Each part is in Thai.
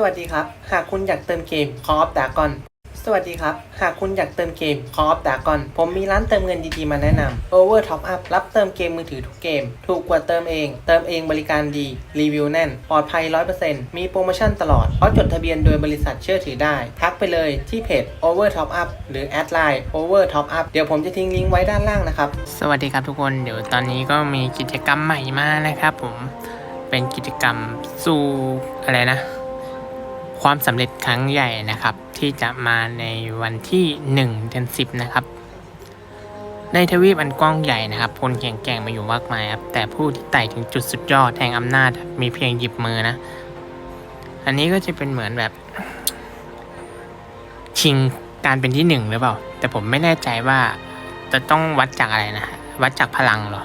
สวัสดีครับ หากคุณอยากเติมเกม Call of Dragon สวัสดีครับ หากคุณอยากเติมเกม Call of Dragon ผมมีร้านเติมเงินดีๆ มาแนะนำ Over Top Up รับเติมเกมมือถือทุกเกม ถูกกว่าเติมเอง เติมเองบริการดี รีวิวแน่น ปลอดภัย 100%มีโปรโมชั่นตลอด เพราะจดทะเบียนโดยบริษัทเชื่อถือได้ ทักไปเลยที่เพจ Over Top Up หรือแอดไลน์ Over Top Up เดี๋ยวผมจะทิ้งลิงก์ไว้ด้านล่างนะครับ สวัสดีครับทุกคน เดี๋ยวตอนนี้ก็มีกิจกรรมใหม่มานะครับผม เป็นกิจกรรมสู่อะไรนะ ความสำเร็จครั้งใหญ่นะครับ ที่จะมาในวันที่ 1 เดือน 10 นะครับ ในทวีปอันกว้างใหญ่นะครับพลแข่งๆมาอยู่มากมายครับแต่ผู้ที่ไต่ถึงจุดสุดยอดแห่งอำนาจมีเพียงหยิบมือนะ อันนี้ก็จะเป็นเหมือนแบบ ชิงการเป็นที่หนึ่งหรือเปล่า แต่ผมไม่แน่ใจว่าจะต้องวัดจากอะไรนะวัดจากพลังหรอ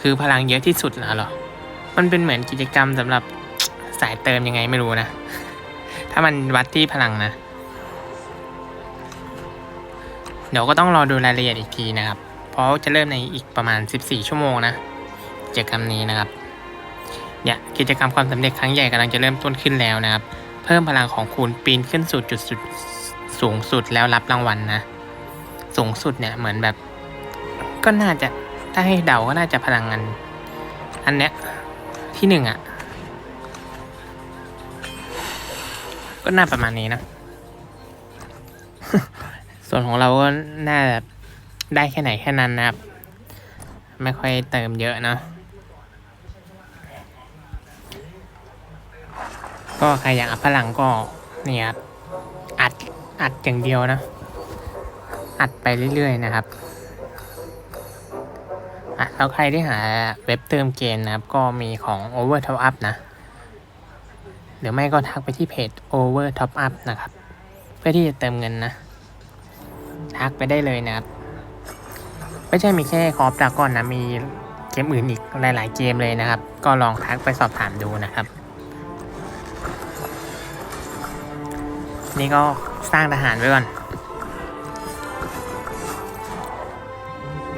คือพลังเยอะที่สุดเหรอ มันเป็นเหมือนกิจกรรมสำหรับสายเติมยังไงไม่รู้นะ ถ้ามันวัดที่พลังนะ เดี๋ยวก็ต้องรอดูรายละเอียดอีกทีนะครับ เพราะจะเริ่มในอีกประมาณ 14 ชั่วโมงนะกิจกรรมนี้นะครับเนี่ยกิจกรรมความสำเร็จครั้งใหญ่กำลังจะเริ่มต้นขึ้นแล้วนะครับ เพิ่มพลังของคุณปีนขึ้นสู่จุดสุดสูงสุดแล้วรับรางวัลนะสูงสุดเนี่ยเหมือนแบบ ก็น่าจะถ้าให้เดาก็น่าจะพลังงานอันเนี้ยที่หนึ่งอะ่ะ ก็น่าประมาณนี้นะ ส่วนของเราก็น่าจะได้แค่ไหนแค่นั้นนะครับ ไม่ค่อยเติมเยอะเนอะก็ใครอยากอัพพลังก็เนี่ยครับอัดอัดอย่างเดียวนะ อัดไปเรื่อยๆนะครับอะแล้วใครที่หาเว็บเติมเกมนะครับ ก็มีของ Over Top Up นะ หรือไม่ก็ทักไปที่เพจ Over Top Up นะครับ เพื่อที่จะเติมเงินนะ ทักไปได้เลยนะครับ ไม่ใช่มีแค่คอปดากอนนะมีเกมอื่นอีกหลาย ๆ เกมเลยนะครับ ก็ลองทักไปสอบถามดูนะครับ นี่ก็สร้างทหารไว้ก่อน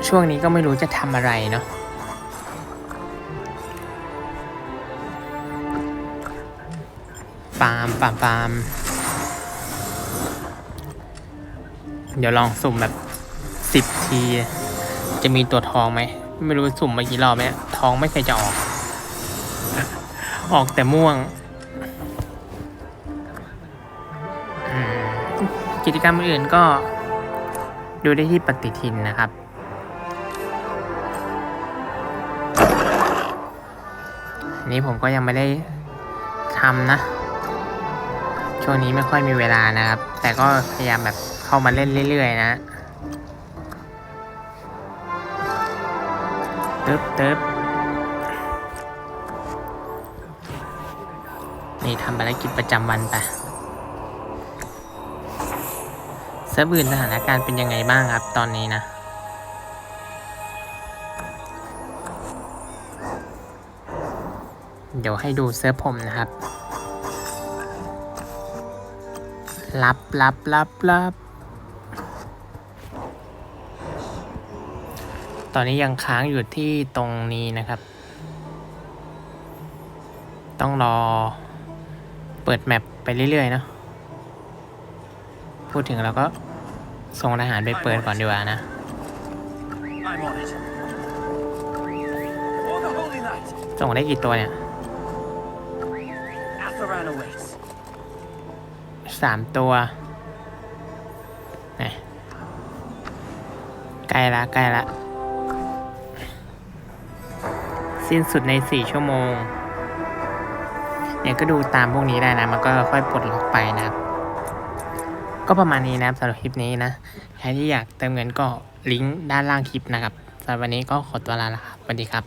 ช่วงนี้ก็ไม่รู้จะทำอะไรเนาะ ฟาร์มฟาร์มฟาร์มเดี๋ยวลองสุ่มแบบสิบที จะมีตัวทองไหม ไม่รู้สุ่มมากี่รอบไหมทองไม่เคยจะออก ออกแต่ม่วง กิจกรรมอื่นก็ดูได้ที่ปฏิทินนะครับนนี้ผมก็ยังไม่ได้ทำนะ ช่วงนี้ไม่ค่อยมีเวลานะครับ แต่ก็พยายามแบบเข้ามาเล่นเรื่อยๆนะตึ๊บตึ๊บนี่ทำภารกิจประจำวันไปเซิร์ฟอื่นสถานการณ์เป็นยังไงบ้างครับตอนนี้นะเดี๋ยวให้ดูเซิร์ฟผมนะครับ รับรับรับรับตอนนี้ยังค้างอยู่ที่ตรงนี้นะครับ ต้องรอเปิดแมปไปเรื่อยๆเนาะพูดถึงเราก็ส่งทหารไปเปิดก่อนดีกว่านะส่งได้กี่ตัวเนี่ย สามตัวนี่ใกล้ละใกล้ละ สิ้นสุดในสี่ชั่วโมง เนี่ยก็ดูตามพวกนี้ได้นะ มันก็ค่อยปลดล็อกไปนะครับ ก็ประมาณนี้นะครับสำหรับคลิปนี้นะ ใครที่อยากเติมเงินก็ลิงก์ด้านล่างคลิปนะครับสำหรับวันนี้ก็ขอตัวลาละครับสวัสดีครับ